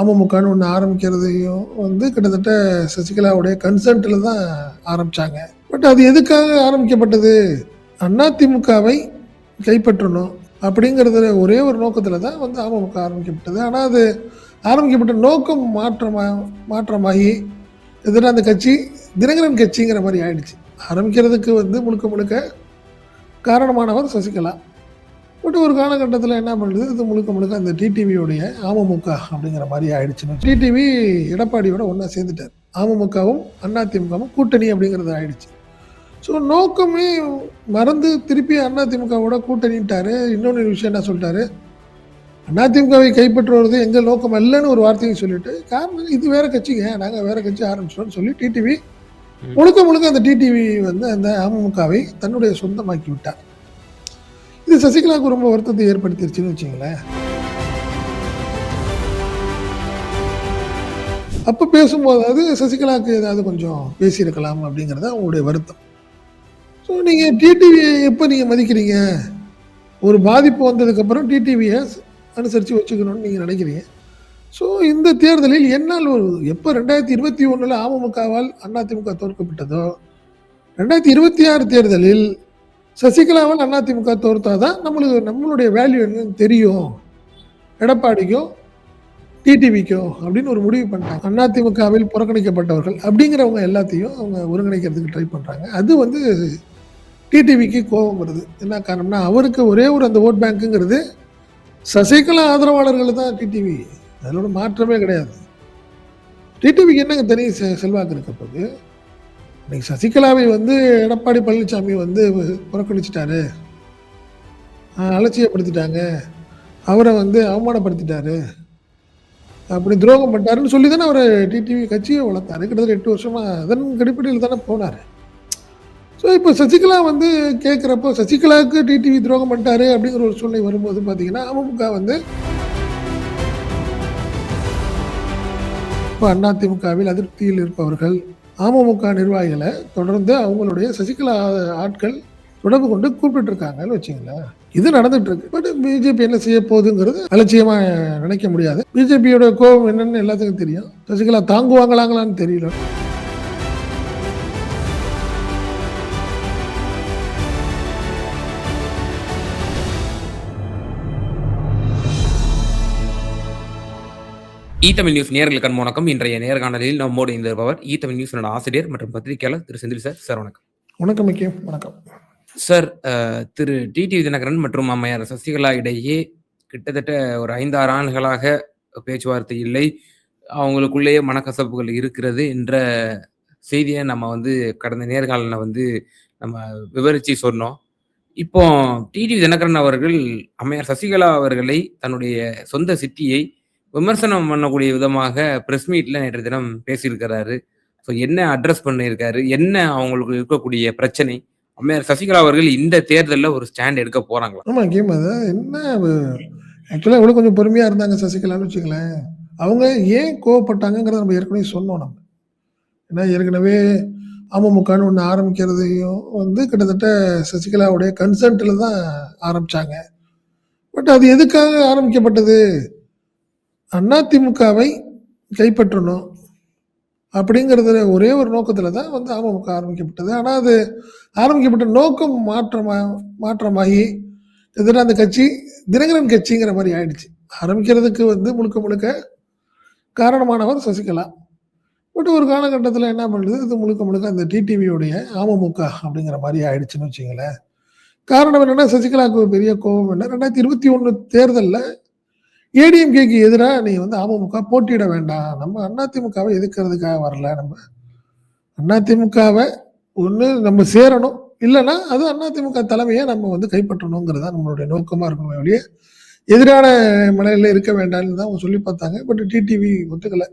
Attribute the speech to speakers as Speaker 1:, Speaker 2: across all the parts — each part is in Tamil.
Speaker 1: அமமுகன்னு ஒன்று ஆரம்பிக்கிறதையும் வந்து கிட்டத்தட்ட சசிகலாவுடைய கன்சென்ட்டில் தான் ஆரம்பித்தாங்க பட் அது எதுக்காக ஆரம்பிக்கப்பட்டது? அதிமுகவை கைப்பற்றணும் அப்படிங்கிறதுல ஒரே ஒரு நோக்கத்தில் தான் வந்து அமமுக ஆரம்பிக்கப்பட்டது. ஆனால் அது ஆரம்பிக்கப்பட்ட நோக்கம் மாற்றமா மாற்றமாகி எதிராக அந்த கட்சி தினகரன் கட்சிங்கிற மாதிரி ஆயிடுச்சு. ஆரம்பிக்கிறதுக்கு வந்து முழுக்க முழுக்க காரணமானவர் சசிகலா. பட் ஒரு காலகட்டத்தில் என்ன பண்ணுது? இது முழுக்க முழுக்க அந்த டிடிவியோடைய அமமுக அப்படிங்கிற மாதிரி ஆயிடுச்சுன்னு டிடிவி எடப்பாடியோட ஒன்றா சேர்ந்துட்டார். அமமுகவும் அதிமுகவும் கூட்டணி அப்படிங்கிறது ஆயிடுச்சு. ஸோ நோக்கமே மறந்து திருப்பி அதிமுகவோட கூட்டணிட்டாரு இன்னொன்று விஷயம் என்ன சொல்லிட்டாரு? அதிமுகவை கைப்பற்றுவது எங்கள் நோக்கம் அல்லன்னு ஒரு வார்த்தையை சொல்லிட்டு காரணம் இது வேற கட்சிங்க நாங்கள் வேற கட்சி ஆரம்பிச்சிட்டோம்னு சொல்லி டிடிவி முழுக்க முழுக்க அந்த டிடிவி வந்து அந்த அமமுகவை தன்னுடைய சொந்தமாக்கி விட்டார். இது சசிகலாவுக்கு ரொம்ப வருத்தத்தை ஏற்படுத்திருச்சுன்னு வச்சுங்களேன் அப்போ பேசும்போது அது சசிகலாவுக்கு ஏதாவது கொஞ்சம் பேசியிருக்கலாம் அப்படிங்கிறது அவங்களுடைய வருத்தம். ஸோ நீங்கள் டிடிவியை எப்போ நீங்கள் மதிக்கிறீங்க? ஒரு பாதிப்பு வந்ததுக்கப்புறம் டிடிவியை அனுசரித்து வச்சுக்கணும்னு நீங்கள் நினைக்கிறீங்க. ஸோ இந்த தேர்தலில் என்னால் ஒரு எப்போ ரெண்டாயிரத்தி இருபத்தி ஒன்றில் அமமுகவால் அதிமுக தோற்கப்பட்டதோ ரெண்டாயிரத்தி இருபத்தி ஆறு தேர்தலில் சசிகலாவால் அதிமுக தான் நம்மளுக்கு நம்மளுடைய வேல்யூ என்னன்னு தெரியும். எடப்பாடிக்கோ டிடிவிக்கோ அப்படின்னு ஒரு முடிவு பண்ணிட்டாங்க. அதிமுகவில் புறக்கணிக்கப்பட்டவர்கள் அப்படிங்கிறவங்க எல்லாத்தையும் அவங்க ஒருங்கிணைக்கிறதுக்கு ட்ரை பண்ணுறாங்க அது வந்து டிடிவிக்கு கோபம் வருது. என்ன காரணம்னா அவருக்கு ஒரே ஒரு அந்த ஓட் பேங்க்குங்கிறது சசிகலா ஆதரவாளர்கள் தான் டிடிவி அதனோட மாற்றமே கிடையாது. டிடிவிக்கு என்னங்க தனி செ- செல்வாக்கு இருக்க போகுது? இன்னைக்கு சசிகலாவை வந்து எடப்பாடி பழனிசாமி வந்து புறக்கணிச்சிட்டாரு. அலட்சியப்படுத்திட்டாங்க. அவரை வந்து அவமானப்படுத்திட்டாரு. அப்படி துரோகம் பண்ணிட்டாருன்னு சொல்லி தானே அவரை டிடிவி கட்சியை வளர்த்தாரு. கிட்டத்தட்ட எட்டு வருஷமா அதன் அடிப்படையில் தானே போனார். ஸோ இப்போ சசிகலா வந்து கேட்குறப்போ சசிகலாவுக்கு டிடிவி துரோகம் பண்ணிட்டாரு அப்படிங்கிற ஒரு சூழ்நிலை வரும்போது பார்த்தீங்கன்னா அமமுக வந்து இப்போ அதிமுகவில் அதிருப்தியில் இருப்பவர்கள் அமமுக நிர்வாகிகளை தொடர்ந்து அவங்களுடைய சசிகலா ஆட்கள் தொடர்பு கொண்டு கூப்பிட்டு இருக்காங்கன்னு வச்சுங்களேன் இது நடந்துட்டு இருக்கு பட் பிஜேபி என்ன செய்ய போகுதுங்கிறது அலட்சியமா நினைக்க முடியாது. பிஜேபியோட கோபம் என்னன்னு எல்லாத்துக்கும் தெரியும். சசிகலா தாங்குவாங்களாங்களான்னு தெரியல.
Speaker 2: ஈ தமிழ் நியூஸ் நேர்களுக்கு வணக்கம். இன்றைய நேர்காணலில் நம்மோடு இருந்திருப்பவர் ஈ தமிழ் நியூஸோட ஆசிரியர் மற்றும் பத்திரிகையாளர் திரு செந்தில் சார். சார் வணக்கம்.
Speaker 1: வணக்கம் முக்கியம் வணக்கம்.
Speaker 2: சார் திரு டிடி தினகரன் மற்றும் அம்மையார் சசிகலா இடையே கிட்டத்தட்ட ஒரு ஐந்தாறு ஆண்டுகளாக பேச்சுவார்த்தை இல்லை. அவங்களுக்குள்ளேயே மனக்கசப்புகள் இருக்கிறது என்ற செய்தியை நம்ம வந்து கடந்த நேர்காணலில் வந்து நம்ம விவரிச்சு சொன்னோம். இப்போ டிடி தினகரன் அவர்கள் அம்மையார் சசிகலா அவர்களை தன்னுடைய சொந்த சிட்டியை விமர்சனம் பண்ணக்கூடிய விதமாக பிரஸ் மீட்ல நேற்று தினம் பேசியிருக்கிறாரு. ஸோ என்ன அட்ரஸ் பண்ணியிருக்காரு? என்ன அவங்களுக்கு இருக்கக்கூடிய பிரச்சனை? அம்மையார் சசிகலா அவர்கள் இந்த தேர்தலில் ஒரு ஸ்டாண்ட் எடுக்க போறாங்களா?
Speaker 1: ஆமா கேம் அது? என்ன ஆக்சுவலாக இவ்வளோ கொஞ்சம் பொறுமையா இருந்தாங்க சசிகலான்னு வச்சுக்கலேன். அவங்க ஏன் கோவப்பட்டாங்கிறத நம்ம ஏற்கனவே சொன்னோம் நம்ம. ஏன்னா ஏற்கனவே அமமுகன்னு ஒன்று ஆரம்பிக்கிறதையும் வந்து கிட்டத்தட்ட சசிகலாவுடைய கன்சென்ட்டில் தான் ஆரம்பிச்சாங்க. பட் அது எதுக்காக ஆரம்பிக்கப்பட்டது? அதிமுகவை கைப்பற்றணும் அப்படிங்கிறதுல ஒரே ஒரு நோக்கத்தில் தான் வந்து அமமுக ஆரம்பிக்கப்பட்டது. ஆனால் அது ஆரம்பிக்கப்பட்ட நோக்கம் மாற்றமா மாற்றமாகி எதிராக அந்த கட்சி தினகரன் கட்சிங்கிற மாதிரி ஆயிடுச்சு. ஆரம்பிக்கிறதுக்கு வந்து முழுக்க முழுக்க காரணமானவர் சசிகலா. பட் ஒரு காலகட்டத்தில் என்ன பண்ணுது? இது முழுக்க முழுக்க அந்த டிடிவியோடைய அமமுக அப்படிங்கிற மாதிரி ஆயிடுச்சுன்னு வச்சுங்களேன் காரணம் என்னென்னா சசிகலாவுக்கு ஒரு பெரிய கோபம் என்ன? ரெண்டாயிரத்தி இருபத்தி ஒன்று தேர்தலில் ஏடிஎம்கேக்கு எதிராக நீ வந்து அமமுக போட்டியிட வேண்டாம். நம்ம அதிமுகவை எதிர்க்கிறதுக்காக வரல. நம்ம அதிமுகவை ஒன்று நம்ம சேரணும். இல்லைன்னா அது அதிமுக தலைமையை நம்ம வந்து கைப்பற்றணுங்கிறது தான் நம்மளுடைய நோக்கமாக இருக்கணும் ஒழிய எதிரான மலையில் இருக்க வேண்டாம்னு தான் அவங்க சொல்லி பார்த்தாங்க. But TTV ஒத்துக்கலை.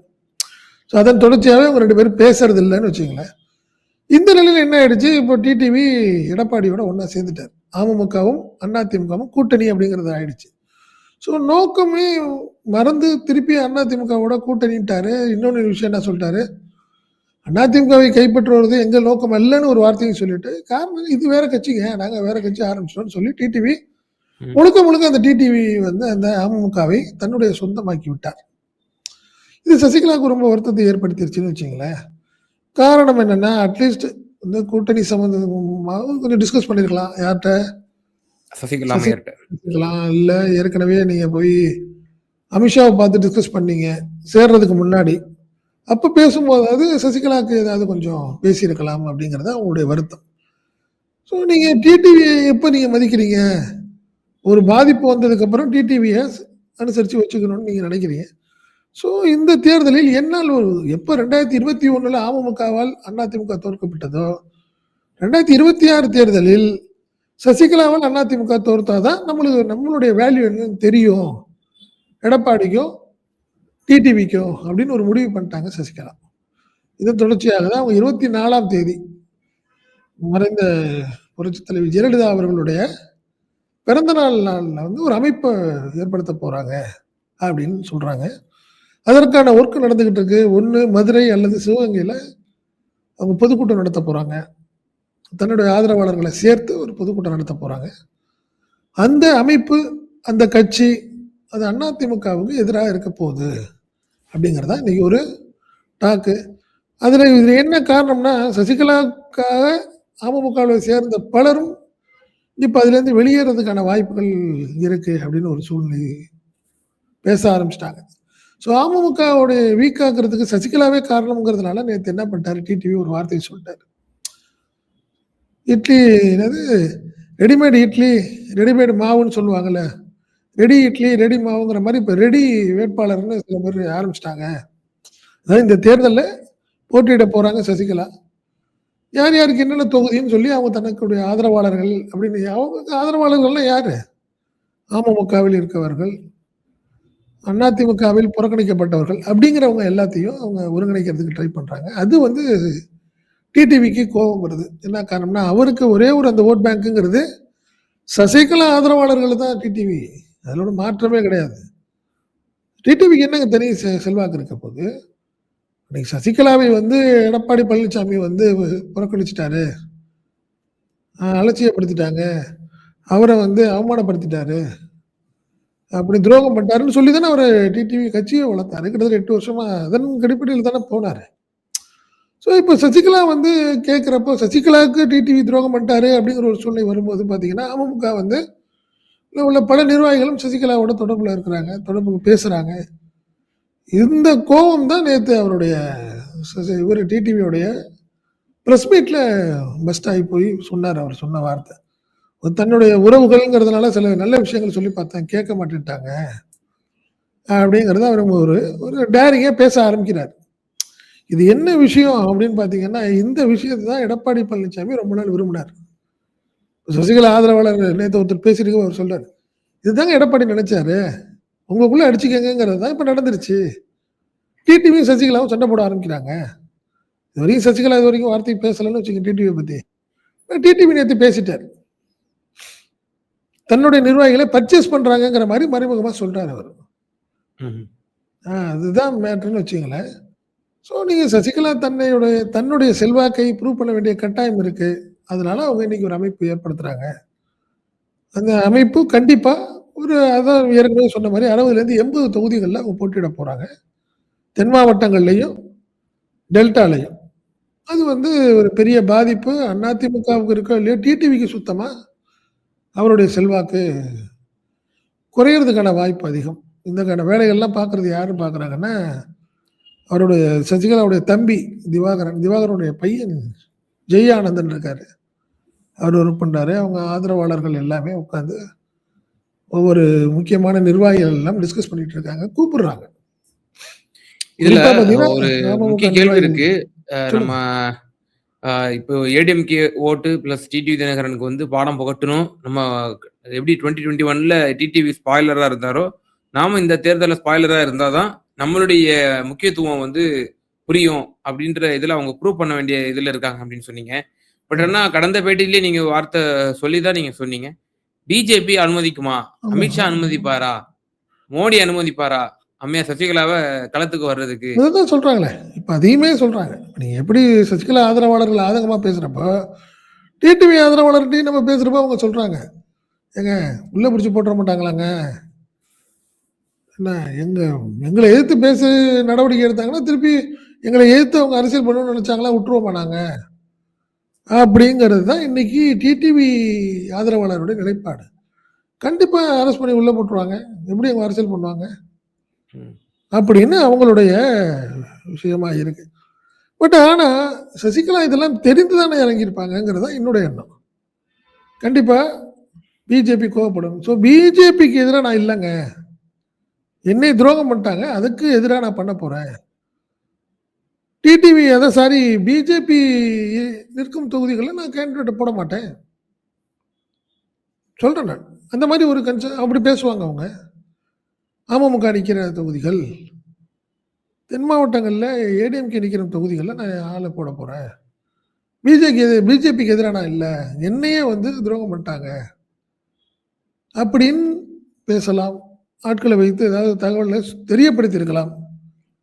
Speaker 1: ஸோ அதன் தொடர்ச்சியாகவே அவங்க ரெண்டு பேரும் பேசுறது இல்லைன்னு வச்சுங்களேன் இந்த நிலையில் என்ன ஆயிடுச்சு? இப்போ டிடிவி எடப்பாடியோட ஒன்றா சேர்ந்துட்டார். அமமுகவும் அதிமுகவும் கூட்டணி அப்படிங்கிறது ஆயிடுச்சு. ஸோ நோக்கமே மறந்து திருப்பி அதிமுகவோட கூட்டணிட்டாரு இன்னொன்று விஷயம் என்ன சொல்லிட்டாரு அதிமுகவை கைப்பற்றுவது எங்கள் நோக்கம் அல்லன்னு ஒரு வார்த்தையை சொல்லிட்டு காரணம் இது வேற கட்சிங்க நாங்கள் வேற கட்சி ஆரம்பிச்சிட்டோம்னு சொல்லி டிடிவி. முழுக்க முழுக்க அந்த டிடிவி வந்து அந்த அமமுகவை தன்னுடைய சொந்தமாக்கி விட்டார் இது சசிகலாவுக்கு ரொம்ப வருத்தத்தை ஏற்படுத்திருச்சுன்னு வச்சுங்களேன். காரணம் என்னன்னா, அட்லீஸ்ட் இந்த கூட்டணி சம்மந்தமா கொஞ்சம் டிஸ்கஸ் பண்ணியிருக்கலாம். யார்ட்ட?
Speaker 2: சசிகலா
Speaker 1: சசி
Speaker 2: அம்மையார்ட்ட.
Speaker 1: இருக்கலாம். இல்ல ஏற்கனவே நீங்க போய் அமித்ஷாவ பார்த்து டிஸ்கஸ் பண்ணீங்க. சேர்றதுக்கு முன்னாடி. அப்ப பேசும்போதாவது சசிகலாவுக்கு ஏதாவது கொஞ்சம் பேசியிருக்கலாம் அப்படிங்கிறது தான் உங்களுடைய வருத்தம். ஸோ நீங்க டிடிவிய எப்ப நீங்க மதிக்கிறீங்க? ஒரு பாதிப்பு வந்ததுக்கப்புறம் டிடிவிய அனுசரிச்சு வச்சுக்கணும்னு நீங்க நினைக்கிறீங்க. ஸோ இந்த தேர்தலில் என்னால் ஒரு எப்ப 2021ல அமமுகவால் அதிமுக தோற்கப்பட்டதோ, 2026 தேர்தலில் சசிகலாவால் அதிமுக தோர்த்தா தான் நம்மளுக்கு நம்மளுடைய வேல்யூ என்னன்னு தெரியும். எடப்பாடிக்கும், டிடிவிக்கும் அப்படின்னு ஒரு முடிவு பண்ணிட்டாங்க சசிகலா. இது தொடர்ச்சியாக தான் அவங்க 24ஆம் தேதி மறைந்த புரட்சித் தலைவி ஜெயலலிதா அவர்களுடைய பிறந்த நாள் வந்து ஒரு அமைப்பை ஏற்படுத்த போகிறாங்க அப்படின்னு சொல்கிறாங்க அதற்கான ஒர்க் நடந்துக்கிட்டு இருக்கு. ஒன்று மதுரை அல்லது சிவகங்கையில் அவங்க பொதுக்கூட்டம் நடத்த போகிறாங்க தன்னுடைய ஆதரவாளர்களை சேர்த்து ஒரு பொதுக்கூட்டம் நடத்த போகிறாங்க அந்த அமைப்பு, அந்த கட்சி அது அதிமுகவுக்கு எதிராக இருக்க போகுது. அப்படிங்கிறது தான் இன்னைக்கு ஒரு டாக்கு. அதில் இது என்ன காரணம்னா, சசிகலாவுக்காக அமமுகவில் சேர்ந்த பலரும் இப்போ அதுலேருந்து வெளியேறதுக்கான வாய்ப்புகள் இருக்குது அப்படின்னு ஒரு சூழ்நிலை பேச ஆரம்பிச்சிட்டாங்க ஸோ அமமுகவுடைய வீக் ஆக்குறதுக்கு சசிகலாவே காரணம்ங்கிறதுனால நேற்று என்ன பண்ணிட்டார் டிடிவி ஒரு வார்த்தையை சொல்லிட்டார் இட்லி என்னது ரெடிமேட் இட்லி, ரெடிமேட் மாவுன்னு சொல்லுவாங்கல்ல. ரெடி இட்லி, ரெடி மாவுங்கிற மாதிரி இப்போ ரெடி வேட்பாளர்னு சில பேர் ஆரம்பிச்சிட்டாங்க அதாவது இந்த தேர்தலில் போட்டியிட போகிறாங்க சசிகலா. யார் யாருக்கு என்னென்ன தொகுதின்னு சொல்லி அவங்க தனக்குடைய ஆதரவாளர்கள் அப்படின்னு அவங்க ஆதரவாளர்கள்லாம் யார் அமமுகவில் இருக்கவர்கள், அதிமுகவில் புறக்கணிக்கப்பட்டவர்கள் அப்படிங்கிறவங்க எல்லாத்தையும் அவங்க ஒருங்கிணைக்கிறதுக்கு ட்ரை பண்ணுறாங்க அது வந்து டிடிவிக்கு கோபம் வருது. என்ன காரணம்னா, அவருக்கு ஒரே ஒரு அந்த ஓட் பேங்க்குங்கிறது சசிகலா ஆதரவாளர்கள் தான் டிடிவி. அதுல மாற்றமே கிடையாது. டிடிவிக்கு என்னங்க தனி செ செல்வாக்கு இருக்க போது இன்னைக்கு சசிகலாவை வந்து எடப்பாடி பழனிசாமி வந்து புறக்கணிச்சிட்டாரு அலட்சியப்படுத்திட்டாங்க. அவரை வந்து அவமானப்படுத்திட்டாரு. அப்படி துரோகம் பண்ணிட்டாருன்னு சொல்லி தானே அவர் டிடிவி கட்சியை வளர்த்தாரு. கிட்டத்தட்ட எட்டு வருஷமா அதன் அடிப்படையில் தானே போனாரு. ஸோ இப்போ சசிகலா வந்து கேட்குறப்போ சசிகலாவுக்கு டிடிவி துரோகம் பண்ணிட்டாரு அப்படிங்கிற ஒரு சூழ்நிலை வரும்போது பார்த்தீங்கன்னா, அமமுக வந்து உள்ள பல நிர்வாகிகளும் சசிகலாவோட தொடர்பில் இருக்கிறாங்க. தொடர்புக்கு பேசுகிறாங்க இந்த கோவம் தான் நேற்று அவருடைய சசி இவரு டிடிவியோடைய ப்ரெஸ் மீட்டில் பர்ஸ்ட் ஆகி போய் சொன்னார் அவர் சொன்ன வார்த்தை. தன்னுடைய உறவுகள்ங்கிறதுனால சில நல்ல விஷயங்கள் சொல்லி பார்த்தேன். கேட்க மாட்டேன்ட்டாங்க. அப்படிங்கிறத அவர் ஒரு ஒரு டேரிங்கா பேச ஆரம்பிக்கிறார். இது என்ன விஷயம் அப்படின்னு பார்த்தீங்கன்னா, இந்த விஷயத்த தான் எடப்பாடி பழனிசாமி ரொம்ப நாள் விரும்பினார். சசிகலா ஆதரவாளர் நேத்து ஒருத்தர் பேசிட்டு அவர் சொல்றாரு. இதுதாங்க எடப்பாடி நினைச்சாரு. உங்களுக்குள்ள அடிச்சுக்கங்கங்கிறது தான் இப்ப நடந்துருச்சு. டிடிவியும் சசிகலாவும் சண்டை போட ஆரம்பிக்கிறாங்க. இதுவரைக்கும் சசிகலா இதுவரைக்கும் வார்த்தை பேசலன்னு வச்சுக்கங்க டிடிவிய பத்தி. டிடிவி நேத்து பேசிட்டாரு. தன்னுடைய நிர்வாகிகள பர்ச்சேஸ் பண்றாங்கங்கிற மாரி மறைமுகமா சொல்றாரு அவரு. அதுதான் மேட்டர்ன்னு வச்சுக்கங்களேன். ஸோ நீங்கள் சசிகலா தன்னையுடைய தன்னுடைய செல்வாக்கை ப்ரூவ் பண்ண வேண்டிய கட்டாயம் இருக்குது அதனால அவங்க இன்னைக்கு ஒரு அமைப்பு ஏற்படுத்துகிறாங்க அந்த அமைப்பு கண்டிப்பாக ஒரு அதான் ஏற்கனவே சொன்ன மாதிரி அறுபதுலேருந்து எண்பது தொகுதிகளில் அவங்க போட்டியிட போகிறாங்க தென் மாவட்டங்கள்லையும் டெல்டாலையும். அது வந்து ஒரு பெரிய பாதிப்பு. அதிமுகவுக்கு இருக்கோ இல்லையோ, டிடிவிக்கு சுத்தமாக அவருடைய செல்வாக்கு குறையிறதுக்கான வாய்ப்பு அதிகம். இந்தக்கான வேலைகள்லாம் பார்க்குறது யாரும் பார்க்குறாங்கன்னா, அவருடைய சசிகலாவுடைய தம்பி திவாகரன். திவாகரனுடைய பையன் ஜெய் ஆனந்தன் இருக்காரு. அவர் ஒர்க் பண்றாரு. அவங்க ஆதரவாளர்கள் எல்லாமே உட்கார்ந்து ஒவ்வொரு முக்கியமான நிர்வாகிகள் எல்லாம் டிஸ்கஸ் பண்ணிட்டு இருக்காங்க. கூப்பிடுறாங்க.
Speaker 2: இதுல ஒரு முக்கிய கேள்வி இருக்கு. நம்ம இப்போ ஏடிஎம்கே ஓட்டு பிளஸ் டிடிவி தினகரனுக்கு வந்து பாடம் புகட்டணும். நம்ம எப்படி 2021ல டிடிவி ஸ்பாய்லரா இருந்தாரோ, நாம இந்த தேர்தல்ல ஸ்பாய்லரா இருந்தா தான் நம்மளுடைய முக்கியத்துவம் வந்து புரியும் அப்படின்ற இதுல அவங்க ப்ரூவ் பண்ண வேண்டிய இதுல இருக்காங்க அப்படின்னு சொன்னீங்க. பட்
Speaker 1: ம்.
Speaker 2: ஆனா கடந்த பேட்டியிலே நீங்க வார்த்தை சொல்லி தான் நீங்க சொன்னீங்க. பிஜேபி அனுமதிக்குமா? அமித்ஷா அனுமதிப்பாரா? மோடி அனுமதிப்பாரா? அம்மையார் சசிகலாவ களத்துக்கு வர்றதுக்கு?
Speaker 1: இததான் சொல்றாங்களே. இப்ப அதையுமே சொல்றாங்க. நீங்க எப்படி சசிகலா ஆதரவாளர்கள் ஆதங்கமா பேசுறப்போ, டிடிவி ஆதரவாளர்ட்டயும் நம்ம பேசுறப்போ அவங்க சொல்றாங்க. ஏங்க உள்ள புடிச்சு போட்டுற மாட்டாங்களாங்க? என்ன எங்க எங்களை எதிர்த்து பேச நடவடிக்கை எடுத்தாங்கன்னா திருப்பி எங்களை எதிர்த்து அவங்க அரசியல் பண்ணணும்னு நினைச்சாங்களா விட்டுருவோமா நாங்க? அப்படிங்கிறது தான் இன்னைக்கு டிடிவி ஆதரவாளருடைய நிலைப்பாடு. கண்டிப்பா அரெஸ்ட் பண்ணி உள்ள போட்டுருவாங்க. எப்படி அவங்க அரசியல் பண்ணுவாங்க. அப்படின்னு அவங்களுடைய விஷயமா இருக்கு. பட் ஆனா சசிகலா இதெல்லாம் தெரிந்து தானே இறங்கியிருப்பாங்கங்கிறது தான் என்னுடைய எண்ணம். கண்டிப்பா பிஜேபி கோவப்படும். ஸோ பிஜேபிக்கு எதிராக நான் இல்லைங்க. என்னை துரோகம் பண்ணிட்டாங்க. அதுக்கு எதிராக நான் பண்ண போகிறேன் டிடிவி அதை சாரி பிஜேபி நிற்கும் தொகுதிகளில் நான் கேண்டிடேட் போட மாட்டேன். சொல்கிறேன் நான். அந்த மாதிரி ஒரு கன்ச அப்படி பேசுவாங்க அவங்க. அமமுக நிற்கிற தொகுதிகள். தென் மாவட்டங்களில் ஏடிஎம்கே நிற்கிற தொகுதிகளில் நான் ஆளை போட போகிறேன் பிஜேபி எது பிஜேபிக்கு எதிராக நான் இல்லை. என்னையே வந்து துரோகம் பண்ணிட்டாங்க. அப்படின்னு பேசலாம். ஆட்களை வைத்து ஏதாவது தகவலை தெரியப்படுத்தியிருக்கலாம்.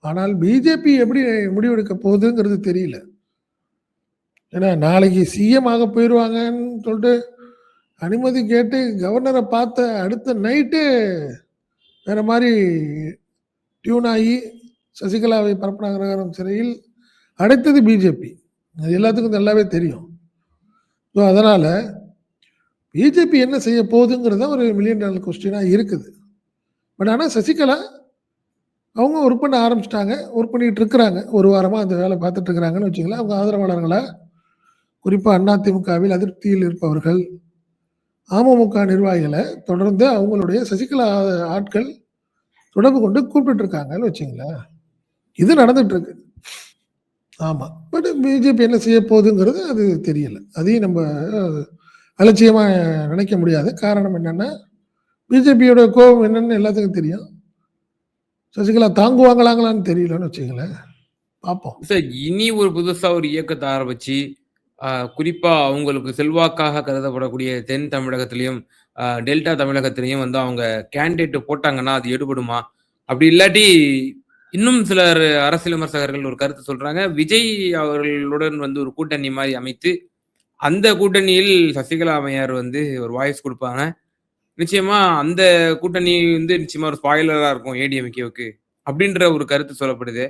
Speaker 1: ஆனால் பிஜேபி எப்படி முடிவெடுக்க போகுதுங்கிறது தெரியல. ஏன்னா நாளைக்கு சிஎம் ஆக போயிடுவாங்கன்னு சொல்லிட்டு அனுமதி கேட்டு கவர்னரை பார்த்த அடுத்த நைட்டு வேற மாதிரி டியூன் ஆகி சசிகலாவை பரப்பனகரம் சிறையில் அடைத்தது பிஜேபி அது எல்லாத்துக்கும் நல்லாவே தெரியும். ஸோ அதனால் பிஜேபி என்ன செய்ய போகுதுங்கிறது ஒரு மில்லியன் டாலர் கொஸ்டினாக இருக்குது. பட் ஆனால் சசிகலா அவங்க ஒர்க் பண்ண ஆரம்பிச்சிட்டாங்க. ஒர்க் பண்ணிகிட்டு இருக்கிறாங்க. ஒரு வாரமாக அந்த வேலை பார்த்துட்டு இருக்கிறாங்கன்னு வச்சுக்கலாம் அவங்க ஆதரவாளர்களை? குறிப்பாக அதிமுகவில் அதிருப்தியில் இருப்பவர்கள் அமமுக நிர்வாகிகளை தொடர்ந்து அவங்களுடைய சசிகலா ஆட்கள் தொடர்பு கொண்டு கூப்பிட்டுருக்காங்கன்னு வச்சுங்களேன் இது நடந்துகிட்ருக்கு ஆமாம் பட் பிஜேபி என்ன செய்ய போகுதுங்கிறது அது தெரியலை. அதையும் நம்ம அலட்சியமாக நினைக்க முடியாது. காரணம் என்னென்னா பிஜேபியோட கோபம் என்னன்னு எல்லாத்துக்கும் தெரியும். சசிகலா தாங்குவாங்களாங்களான்னு தெரியலன்னு வச்சுங்களேன் பார்ப்போம்.
Speaker 2: சார் இனி ஒரு புதுசாக ஒரு இயக்கத்தை ஆரம்பிச்சு குறிப்பாக குறிப்பா அவங்களுக்கு செல்வாக்காக கருதப்படக்கூடிய தென் தமிழகத்திலையும் டெல்டா தமிழகத்திலையும் வந்து அவங்க கேண்டிடேட் போட்டாங்கன்னா அது எடுபடுமா? அப்படி இல்லாட்டி இன்னும் சிலர் அரசியல் விமர்சகர்கள் ஒரு கருத்து சொல்றாங்க. விஜய் அவர்களுடன் வந்து ஒரு கூட்டணி மாதிரி அமைத்து அந்த கூட்டணியில் சசிகலா அம்மையார் வந்து ஒரு வாய்ஸ் கொடுப்பாங்க. நிச்சயமா அந்த கூட்டணி வந்து நிச்சயமா ஒரு ஸ்பாயிலரா இருக்கும் ஏடிஎம்கேவுக்கு அப்படின்ற ஒரு கருத்து சொல்லப்படுது.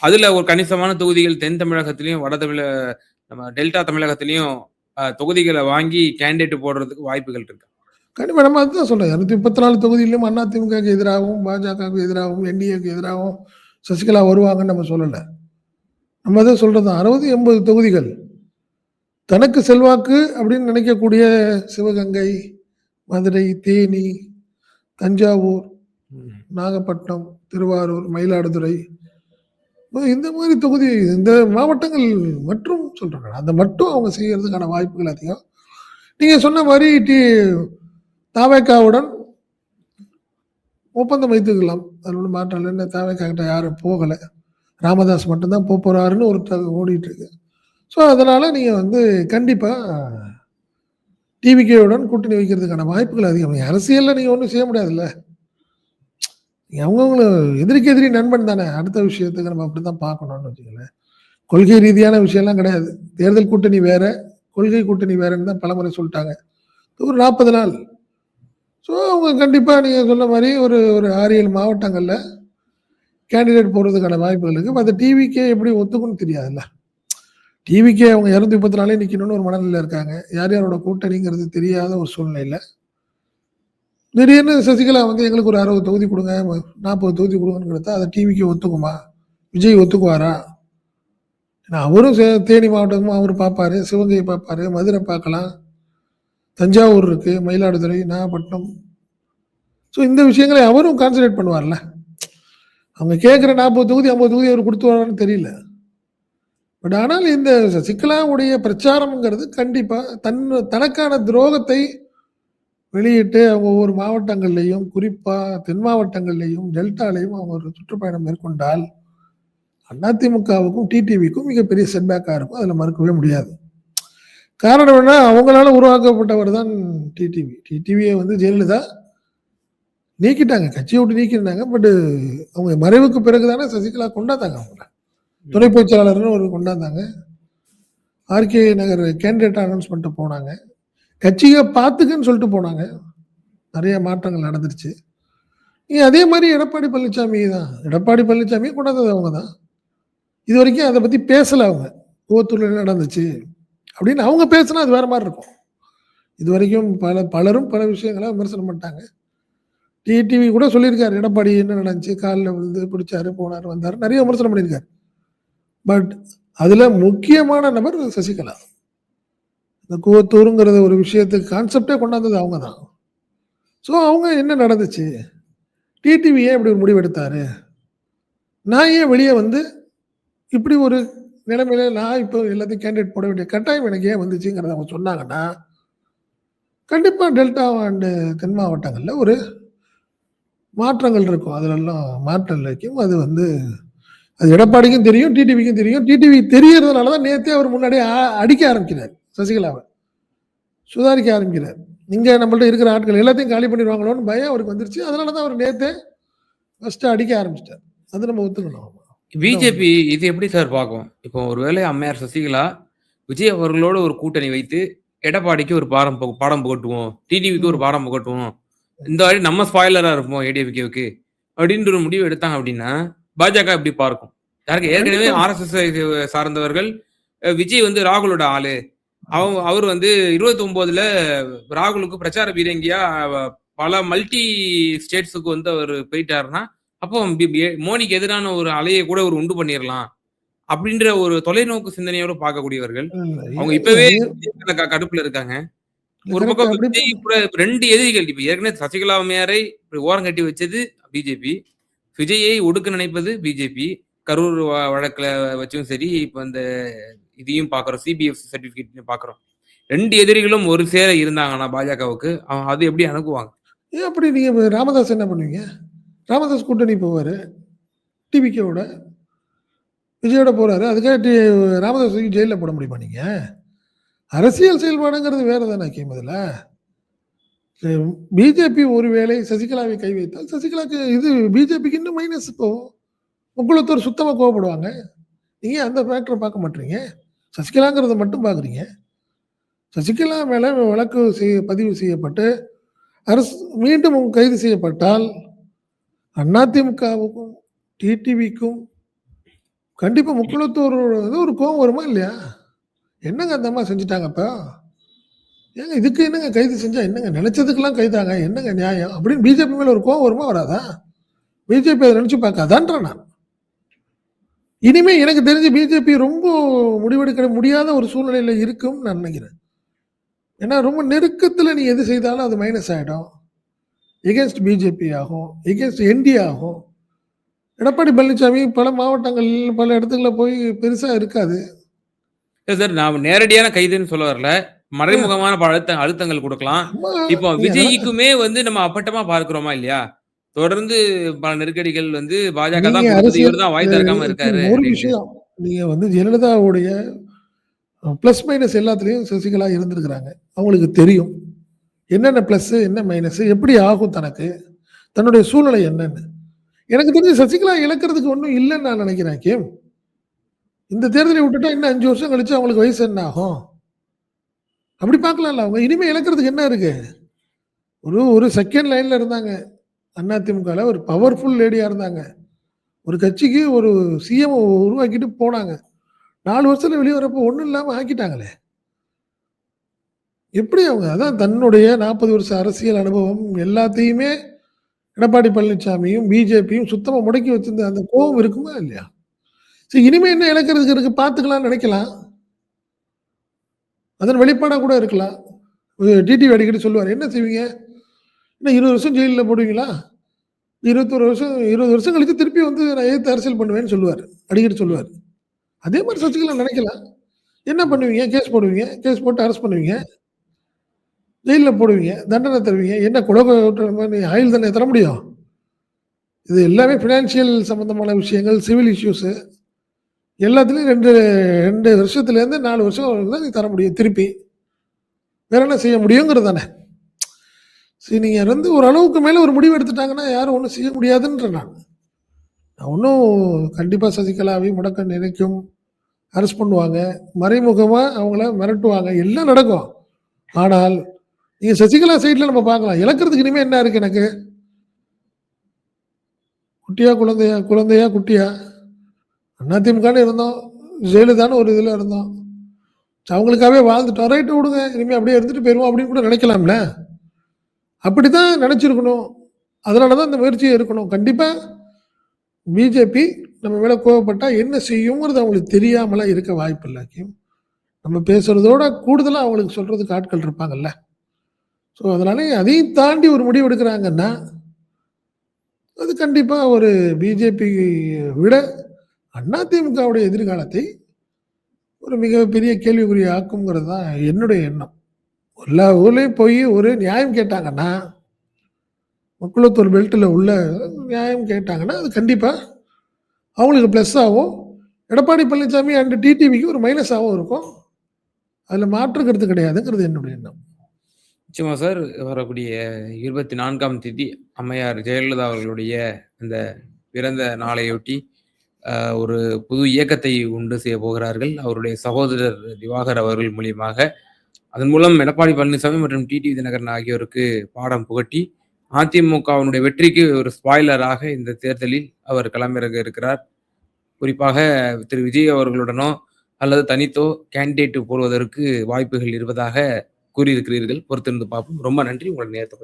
Speaker 2: அதுல ஒரு கணிசமான தொகுதிகள் தென் தமிழகத்திலையும் வட தமிழ நம்ம டெல்டா தமிழகத்திலையும் தொகுதிகளை வாங்கி கேண்டிடேட் போடுறதுக்கு வாய்ப்புகள் இருக்கு.
Speaker 1: கண்டிப்பாக நம்ம அதுதான் சொல்றோம். இரநூத்தி முப்பத்தி நாலு தொகுதியிலும் அதிமுகவுக்கு எதிராகவும் பாஜகவுக்கு எதிராகவும் என்டிஏக்கு எதிராகவும் சசிகலா வருவாங்கன்னு நம்ம சொல்லலை. நம்ம அதை சொல்றது அறுபது எண்பது தொகுதிகள் தனக்கு செல்வாக்கு அப்படின்னு நினைக்கக்கூடிய சிவகங்கை மதுரை தேனி தஞ்சாவூர் நாகப்பட்டினம் திருவாரூர் மயிலாடுதுறை. இந்த மாதிரி தொகுதி இந்த மாவட்டங்கள் மற்றும் சொல்றாங்க. அந்த மட்டும் அவங்க செய்யறதுக்கான வாய்ப்புகள் அதிகம். நீங்க சொன்ன மாதிரி டி தாவேக்காவுடன் ஒப்பந்தம் வைத்துக்கலாம். அதில் ஒன்றும் மாற்றம் இல்லை. தாவேக்கா கிட்ட யாரும் போகலை. ராமதாஸ் மட்டும்தான் போக போறாருன்னு ஒரு தகவல் ஓடிட்டு இருக்கு. ஸோ அதனால நீங்க வந்து கண்டிப்பா டிவிகேவுடன் கூட்டணி வைக்கிறதுக்கான வாய்ப்புகள் அதிகம். அரசியலில் நீங்கள் ஒன்றும் செய்ய முடியாதுல்ல. நீங்கள் அவங்கவுங்கள எதிரிக்கு எதிரி நண்பன் தானே. அடுத்த விஷயத்துக்கு நம்ம அப்படி தான் பார்க்கணும்னு வச்சுக்கோங்களேன். கொள்கை ரீதியான விஷயம்லாம் கிடையாது. தேர்தல் கூட்டணி வேற கொள்கை கூட்டணி வேறன்னு தான் பலமுறை சொல்லிட்டாங்க. ஒரு நாற்பது நாள். ஸோ அவங்க கண்டிப்பாக நீங்கள் சொன்ன மாதிரி ஒரு ஒரு ஆறு ஏழு மாவட்டங்களில் கேண்டிடேட் போடுறதுக்கான வாய்ப்புகள் இருக்குது அந்த டிவிக்கே எப்படி ஒத்துக்குன்னு தெரியாதுல்ல. டிவிக்கே அவங்க இரநூத்தி முப்பத்தி நாலே நிற்கணும்னு ஒரு மனநிலையில் இருக்காங்க. யார் யாரோட கூட்டணிங்கிறது தெரியாத ஒரு சூழ்நிலையில். திடீர்னு சசிகலா வந்து எங்களுக்கு ஒரு அறுபது தொகுதி கொடுங்க நாற்பது தொகுதி கொடுங்கன்னு அதை டிவிக்கு ஒத்துக்குமா? விஜய் ஒத்துக்குவாரா? ஏன்னா அவரும் தேனி மாவட்டமும் அவர் பார்ப்பாரு சிவகங்கை பார்ப்பாரு மதுரை பார்க்கலாம். தஞ்சாவூர் இருக்குது மயிலாடுதுறை நாகப்பட்டினம். ஸோ இந்த விஷயங்களை அவரும் கான்சன்ட்ரேட் பண்ணுவார்ல. அவங்க கேட்குற நாற்பது தொகுதி ஐம்பது தொகுதி அவர் கொடுத்துவாரான்னு தெரியல. பட் ஆனால் இந்த சசிகலாவுடைய பிரச்சாரம்ங்கிறது கண்டிப்பாக தன் தனக்கான துரோகத்தை வெளியிட்டு அவங்க ஒவ்வொரு மாவட்டங்கள்லையும் குறிப்பாக தென் மாவட்டங்கள்லையும் டெல்டாலையும் அவங்க ஒரு சுற்றுப்பயணம் மேற்கொண்டால் அதிமுகவுக்கும் டிடிவிக்கும் மிகப்பெரிய செட்பேக்காக இருக்கும். அதில் மறுக்கவே முடியாது. காரணம் என்ன அவங்களால உருவாக்கப்பட்டவர் தான் டிடிவி. டிடிவியை வந்து ஜெயலலிதா நீக்கிட்டாங்க. கட்சியை விட்டு நீக்கிட்டாங்க பட் அவங்க மறைவுக்கு பிறகு தானே சசிகலா கொண்டாந்தாங்க அவங்கள. துணை பொதுச் செயலாளர்னு ஒரு கொண்டாந்தாங்க ஆர்கே நகர் கேண்டிடேட் அனௌன்ஸ் பண்ணிட்டு போனாங்க கட்சியை பார்த்துக்குன்னு சொல்லிட்டு போனாங்க நிறைய மாற்றங்கள் நடந்துருச்சு நீ அதே மாதிரி எடப்பாடி பழனிசாமி தான். எடப்பாடி பழனிசாமி கொண்டாந்தது அவங்க தான். இதுவரைக்கும் அதை பற்றி பேசலை அவங்க. ஓத்தூரில் என்ன நடந்துச்சு?" அப்படின்னு அவங்க பேசுனா அது வேற மாதிரி இருக்கும். இது வரைக்கும் பல பலரும் பல விஷயங்களை விமர்சனம் பண்ணிட்டாங்க. டிடிவி கூட சொல்லியிருக்காரு. எடப்பாடி என்ன நடந்துச்சு? காலில் விழுந்து பிடிச்சாரு, போனாரு, வந்தார் நிறைய விமர்சனம் பண்ணியிருக்காரு. பட் அதில் முக்கியமான நபர் சசிகலா. இந்த கூவத்தூருங்கிற ஒரு விஷயத்துக்கு கான்செப்ட்டே கொண்டாந்தது அவங்க தான். ஸோ அவங்க என்ன நடந்துச்சு? டிடிவி ஏன் இப்படி ஒரு முடிவெடுத்தாரு நான் ஏன் வெளியே வந்து இப்படி ஒரு நிலைமையில நான் இப்போ எல்லாத்தையும் கேண்டிடேட் போட வேண்டிய கட்டாயம் எனக்கு ஏன் வந்துச்சுங்கிறத அவங்க சொன்னாங்கன்னா, கண்டிப்பாக டெல்டா அண்டு தென் மாவட்டங்களில் ஒரு மாற்றங்கள் இருக்கும். அதிலெல்லாம் மாற்றம் இருக்கும். அது வந்து அது எடப்பாடிக்கும் தெரியும், டிடிவிக்கும் தெரியும். டிடிவி தெரியறதுனால தான் நேற்றே அவர் முன்னாடியே அடிக்க ஆரம்பிக்கிறார் சசிகலாவை சுதாரிக்க ஆரம்பிக்கிறார். இங்கே நம்மள்ட்ட இருக்கிற ஆட்கள் எல்லாத்தையும் காலி பண்ணிடுவாங்களோன்னு பயம் அவருக்கு வந்துருச்சு. அதனால தான் அவர் நேற்றே ஃபஸ்ட்டு அடிக்க ஆரம்பிச்சிட்டார் அது நம்ம ஒத்துக்கணும்.
Speaker 2: பிஜேபி இது எப்படி சார் பார்க்கும்? இப்போ ஒருவேளை அம்மையார் சசிகலா, விஜய் அவர்களோட ஒரு கூட்டணி வைத்து, எடப்பாடிக்கு ஒரு பாடம் பாடம் புகட்டுவோம். டிடிவிக்கு ஒரு பாடம் புகட்டுவோம். இந்த மாதிரி நம்ம ஸ்பாயிலராக இருப்போம் ஏடிஎம்கேவுக்கு. அப்படின்ற ஒரு முடிவு எடுத்தாங்க அப்படின்னா, பாஜக எப்படி பார்க்கும்? யாருக்கு ஏற்கனவே. ஆர்எஸ்எஸ் சார்ந்தவர்கள், விஜய் வந்து ராகுலோட ஆளு. அவங்க அவர் வந்து 29ல ராகுலுக்கு பிரச்சார பீரங்கியா பல மல்டி ஸ்டேட்ஸ்க்கு வந்து அவரு போயிட்டாருன்னா, அப்போ மோடிக்கு எதிரான ஒரு அலைய கூட அவர் உண்டு பண்ணிறலாம். அப்படின்ற ஒரு தொலைநோக்கு சிந்தனையோட பார்க்கக்கூடியவர்கள். அவங்க இப்பவே கடுப்புல இருக்காங்க. ஒரு. பக்கம் 2 எதிரிகள். இப்ப ஏற்கனவே சசிகலா அம்மையாரை ஓரம் கட்டி வச்சது பிஜேபி. விஜயை ஒடுக்க நினைப்பது பிஜேபி. கரூர் வ வழக்குல வச்சும் சரி, இப்போ இந்த இதையும் பார்க்குறோம். சிபிஎஃப் சர்டிபிகேட்லயும் பார்க்குறோம். ரெண்டு எதிரிகளும் ஒரு சேர இருந்தாங்கன்னா பாஜகவுக்கு, அவன் அது எப்படி அணுகுவாங்க?
Speaker 1: ஏன் அப்படி நீங்க ராமதாஸ் என்ன பண்ணுவீங்க? ராமதாஸ் கூட்டணி போவாரு. டிவிகேவோட. விஜயோட போறாரு. அதுக்காக டி ராமதாஸ் ஜெயிலில் போட முடியுமா நீங்க? அரசியல் செயல்பாடுங்கிறது வேற தானே கேம் அதில் பிஜேபி ஒருவேளை சசிகலாவை கை வைத்தால், சசிகலாக்கு இது பிஜேபிக்கு இன்னும் மைனஸ் போகும். முக்குளத்தூர் சுத்தமாக கோவப்படுவாங்க. நீங்கள் அந்த ஃபேக்டரை பார்க்க மாட்றீங்க. சசிகலாங்கிறத மட்டும் பார்க்குறீங்க. சசிகலா மேலே வழக்கு செய்ய பதிவு செய்யப்பட்டு, அரசு மீண்டும் கைது செய்யப்பட்டால், அதிமுகவுக்கும், டிடிவிக்கும் கண்டிப்பாக முக்குளத்தூர் ஒரு கோவம் வருமா இல்லையா? என்னங்க அந்த அம்மா செஞ்சுட்டாங்க ஏங்க இதுக்கு என்னங்க கைது செஞ்சா என்னங்க? நினச்சதுக்கெல்லாம் கைதாங்க. என்னங்க நியாயம்? அப்படின்னு பிஜேபி மேல ஒரு கோவம் வருமா? வராதா? பிஜேபி அதை நினச்சி பார்க்காதான்றேன் நான். இனிமே எனக்கு தெரிஞ்சு பிஜேபி ரொம்ப முடிவெடுக்க முடியாத ஒரு சூழ்நிலையில இருக்கும்னு நான் நினைக்கிறேன் ஏன்னா ரொம்ப நெருக்கத்துல நீ எது செய்தாலும் அது மைனஸ் ஆகிடும் எகென்ஸ்ட் பிஜேபி ஆகும். எகென்ஸ்ட் என்டி ஆகும். எடப்பாடி பழனிசாமி பல மாவட்டங்கள், பல இடத்துக்குள்ள போய் பெருசா இருக்காது.
Speaker 2: சார் நான் நேரடியான கைதுன்னு சொல்ல வரல. மறைமுகமான பல அழுத்த அழுத்தங்கள் குடுக்கலாம். இப்போ விஜய்க்குமே வந்து நம்ம அப்பட்டமா பார்க்கிறோமா இல்லையா? தொடர்ந்து பல நெருக்கடிகள் வந்து பாஜக தான் இவர் வாய் திறக்காம இருக்காரு
Speaker 1: ஒரு. விஷயம். நீங்க வந்து ஜெயலலிதாவுடைய பிளஸ், மைனஸ் எல்லாத்துலயும் சசிகலா இருந்திருக்கிறாங்க. அவங்களுக்கு தெரியும். என்னென்ன பிளஸ், என்ன மைனஸ், எப்படி ஆகும் தனக்கு? தன்னுடைய சூழ்நிலை என்னன்னு. எனக்கு தெரிஞ்சு சசிகலா இழக்கிறதுக்கு ஒண்ணும் இல்லன்னு நான் நெனைக்கிறேன் ஹக்கீம். இந்த தேர்தலை விட்டுட்டா இன்னும் 5 வருஷம் கழிச்சு அவங்களுக்கு வயசு என்ன ஆகும்? அப்படி பார்க்கலாம்ல அவங்க. இனிமேல் இழக்கிறதுக்கு என்ன இருக்கு? ஒரு ஒரு செகண்ட் லைன்ல இருந்தாங்க. அதிமுகவில் ஒரு பவர்ஃபுல் லேடியாக இருந்தாங்க. ஒரு கட்சிக்கு ஒரு சிஎம் உருவாக்கிட்டு போனாங்க. 4 வருஷத்துல வெளிய வரப்போ ஒன்றும் இல்லாமல் ஆக்கிட்டாங்களே. எப்படி அவங்க அதான் தன்னுடைய 40 வருஷ அரசியல் அனுபவம் எல்லாத்தையுமே எடப்பாடி பழனிசாமியும், பிஜேபியும் சுத்தமாக முடக்கி வச்சிருந்த அந்த கோபம் இருக்குமா இல்லையா? சரி இனிமேல் என்ன இழக்கிறதுக்கு இருக்கு பார்த்துக்கலாம்னு நினைக்கலாம் அதன் வெளிப்பாடாக கூட இருக்கலாம். டிடிவி அடிக்கடி சொல்லுவார் என்ன செய்வீங்க? இன்னும் 20 வருஷம் ஜெயிலில் போடுவீங்களா? 21 வருஷம் 20 வருஷம் கழித்து திருப்பி வந்து நான் எதிர்த்து அரசியல் பண்ணுவேன்னு சொல்லுவார் அடிக்கடி சொல்லுவார் அதே மாதிரி சசிகலா நினைக்கலாம் என்ன பண்ணுவீங்க? கேஸ் போடுவீங்க. கேஸ் போட்டு அரெஸ்ட் பண்ணுவீங்க. ஜெயிலில் போடுவீங்க. தண்டனை தருவீங்க. என்ன குலக மாரி ஆயுள் தண்டனை தர முடியும்? இது எல்லாமே ஃபினான்ஷியல் சம்மந்தமான விஷயங்கள், சிவில் இஷ்யூஸு எல்லாத்துலேயும் ரெண்டு ரெண்டு வருஷத்துலேருந்து நாலு வருஷம் தான் நீ தர முடியும் திருப்பி. வேற என்ன செய்ய முடியுங்கிறது தானே. சரி நீங்கள் வந்து ஒரு அளவுக்கு ஒரு முடிவு எடுத்துட்டாங்கன்னா, யாரும் ஒன்றும் செய்ய முடியாதுன்ற நான். நான் ஒன்றும் கண்டிப்பாக சசிகலாவை முடக்க நினைக்கும். அரெஸ்ட் பண்ணுவாங்க. மறைமுகமாக அவங்கள மிரட்டுவாங்க. எல்லாம் நடக்கும். ஆனால், நீங்கள் சசிகலா சைடில் நம்ம பார்க்கலாம். இழக்கிறதுக்கு இனிமேல் என்ன இருக்குது எனக்கு? குட்டியா குழந்தையா குழந்தையா குட்டியா அதிமுகன்னு இருந்தோம் ஜெயலலிதான்னு ஒரு இதில் இருந்தோம் அவங்களுக்காகவே வாழ்ந்துட்டோம். ரைட்டு விடுங்க. இனிமேல் அப்படியே இருந்துட்டு போயிடுவோம் அப்படின்னு கூட நினைக்கலாம்ல? அப்படி தான் நினச்சிருக்கணும். அதனால தான் இந்த முயற்சியை இருக்கணும் கண்டிப்பாக பிஜேபி நம்ம மேலே கோவப்பட்டால் என்ன செய்யுங்கிறது அவங்களுக்கு தெரியாமலாம் இருக்க வாய்ப்பு இல்லாக்கியும் நம்ம பேசுறதோட கூடுதலாக அவங்களுக்கு சொல்கிறதுக்கு ஆட்கள் இருப்பாங்கல்ல. ஸோ அதனால அதையும் தாண்டி ஒரு முடிவு எடுக்கிறாங்கன்னா அது கண்டிப்பாக ஒரு பிஜேபி விட அதிமுகவுடைய எதிர்காலத்தை ஒரு மிகப்பெரிய கேள்விக்குறி ஆக்குங்கிறது தான் என்னுடைய எண்ணம். எல்லா ஊர்லேயும் போய் ஒரு நியாயம் கேட்டாங்கன்னா மக்களத்தூர் பெல்ட்டில் உள்ள நியாயம் கேட்டாங்கன்னா அது கண்டிப்பாக அவங்களுக்கு ப்ளஸ் ஆகும். எடப்பாடி பழனிசாமி அண்ட் டிடிவிக்கு ஒரு மைனஸாகவும் இருக்கும். அதில் மாற்று கருத்து கிடையாதுங்கிறது என்னுடைய எண்ணம்.
Speaker 2: நிச்சயமா சார் வரக்கூடிய இருபத்தி நான்காம் தேதி அம்மையார் ஜெயலலிதா அவர்களுடைய அந்த பிறந்த நாளையொட்டி ஒரு புது இயக்கத்தை உண்டு செய்ய போகிறார்கள். அவருடைய சகோதரர் திவாகர் அவர்கள் மூலியமாக. அதன் மூலம் எடப்பாடி பழனிசாமி மற்றும் டிடி தினகரன் ஆகியோருக்கு பாடம் புகட்டி அதிமுகவினுடைய வெற்றிக்கு ஒரு ஸ்பாய்லராக இந்த தேர்தலில் அவர் களமிறங்க இருக்கிறார். குறிப்பாக திரு. விஜய் அவர்களுடனோ அல்லது தனித்தோ கேண்டிடேட் போடுவதற்கு வாய்ப்புகள் இருப்பதாக கூறியிருக்கிறீர்கள். பொறுத்திருந்து பார்ப்போம். ரொம்ப நன்றி. உங்களை நேரத்தை